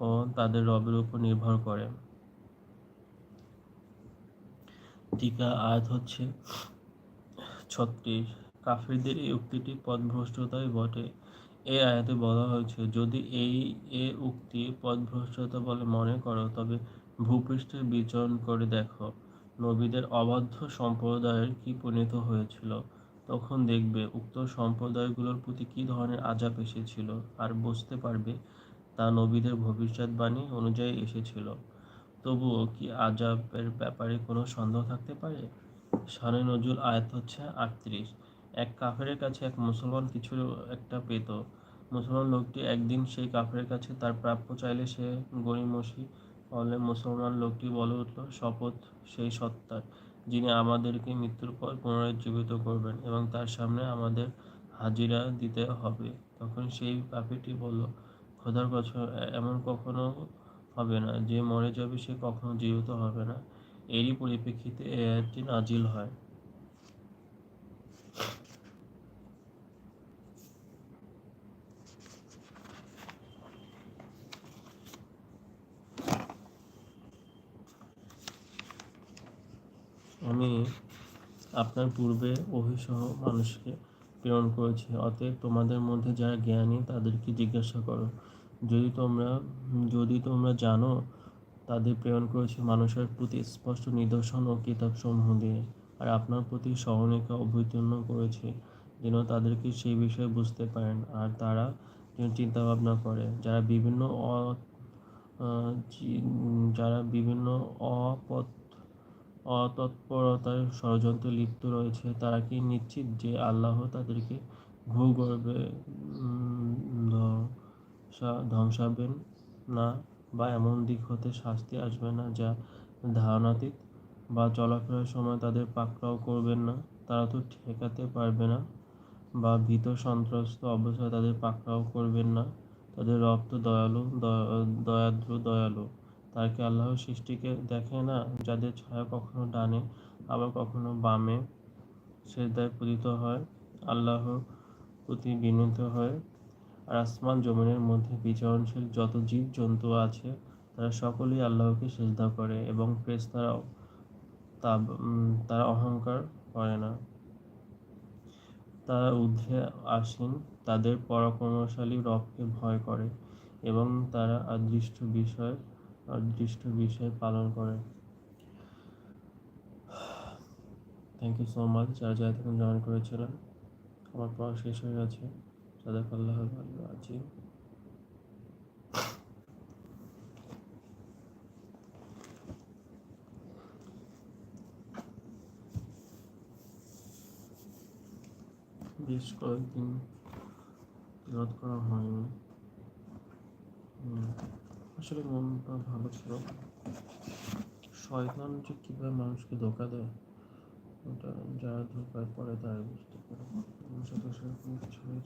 ও তাদের রবের উপর নির্ভর করে। টিকা আয়াত হচ্ছে ছত্রিশ। কাফিরদের এই উক্তিটি পদভ্রষ্টতাই বটে। এই আয়াতে বলা হয়েছে, যদি এই এ উক্তি পদভ্রষ্টতা বলে মনে করো, তবে ভূপৃষ্ঠে বিচরণ করে দেখো, নবীদের অবাধ্য সম্প্রদায়ের কি পরিণত হয়েছিল। তখন দেখবে উক্ত সম্প্রদায়গুলোর প্রতি কী ধরনের আজাব এসেছিল, আর বুঝতে পারবে তা নবীদের ভবিষ্যৎবাণী অনুযায়ী এসেছিল। তবুও কি আজাবের ব্যাপারে কোনো সন্দেহ থাকতে পারে? শানে নজরুল আয়াত হচ্ছে আটত্রিশ। এক কাফেরের কাছে এক মুসলমান কিছু একটা পেত। মুসলমান লোকটি একদিন সেই কাফেরের কাছে তার প্রাপ্য চাইলে সে গরিমসি ফলে মুসলমান লোকটি বলে উঠল, শপথ সেই সত্তার, যিনি আমাদেরকে মৃত্যুর পর পুনরায় জীবিত করবেন এবং তার সামনে আমাদের হাজিরা দিতে হবে। তখন সেই কাফিরটি বলল খোদার কথা এমন কখনো হবে না। যে মরে যাবে, সে কখনো জীবিত হবে না। এরই পরিপ্রেক্ষিতে এ আয়াতটি নাজিল হয়। আমি আপনার পূর্বে অহিসহ মানুষকে প্রেরণ করেছি। অতএব তোমাদের মধ্যে যারা জ্ঞানী, তাদেরকে জিজ্ঞাসা করো। যদি তোমরা যদি তোমরা জানো, তাদের প্রেরণ করেছি মানুষের প্রতি স্পষ্ট নিদর্শন ও কিতাবসমূহ দিয়ে, আর আপনার প্রতি সহনিকা অভ্যুত্তীর্ণ করেছি যেন তাদেরকে সেই বিষয়ে বুঝতে পারেন। আর তারা যেন চিন্তা ভাবনা করে, যারা বিভিন্ন অ যারা বিভিন্ন অপথ অতৎপরতার ষড়যন্ত্রে লিপ্ত রয়েছে, তারা কি নিশ্চিত যে আল্লাহ তাদেরকে ভূগর্ভে ধ্বংসাবেন না বা এমন দিক হতে শাস্তি আসবে না যা ধারণাতীত বা চলাফেরার সময় তাদের পাকড়াও করবেন না। তারা তো ঠেকাতে পারবে না বা ভীত, সন্ত্রস্ত অবস্থায় তাদের পাকড়াও করবেন না। তাদের রক্ত দয়ালু দয়াদ্র, দয়ালু। তার কি আল্লাহ সৃষ্টিকে দেখে না? যাদের ছায়া কখনো ডানে, আবার কখনো বামে সে সেদায় পতিত হয়, আল্লাহর প্রতি বিনীত হয়। আর আসমান জমিনের মধ্যে বিচরণশীল যত জীব জন্তু আছে, তারা সকলেই আল্লাহকে সেজদা করে এবং তারাও তা তারা অহংকার করে না। তারা ঊর্ধ্বে আসেন, তাদের পরাক্রমশালী রবকে ভয় করে এবং তারা অদৃষ্ট বিষয় অদৃষ্ট বিষয় পালন করে। থ্যাংক ইউ সো মাচ যারা যারা তখন জয়েন করেছিলেন, আমার পড়া শেষ হয়ে গেছে। যাদের আল্লাহ আছি। বেশ কয়েকদিন রদ করা হয়নি। আসলে মনটা ভালো ছিল। শয়তান যে কীভাবে মানুষকে ধোকা দেয়, ওটা যারা ধোকায় পড়ে তারা বুঝতে পারে। আমার সাথে সেরকম কিছু হয়েছিল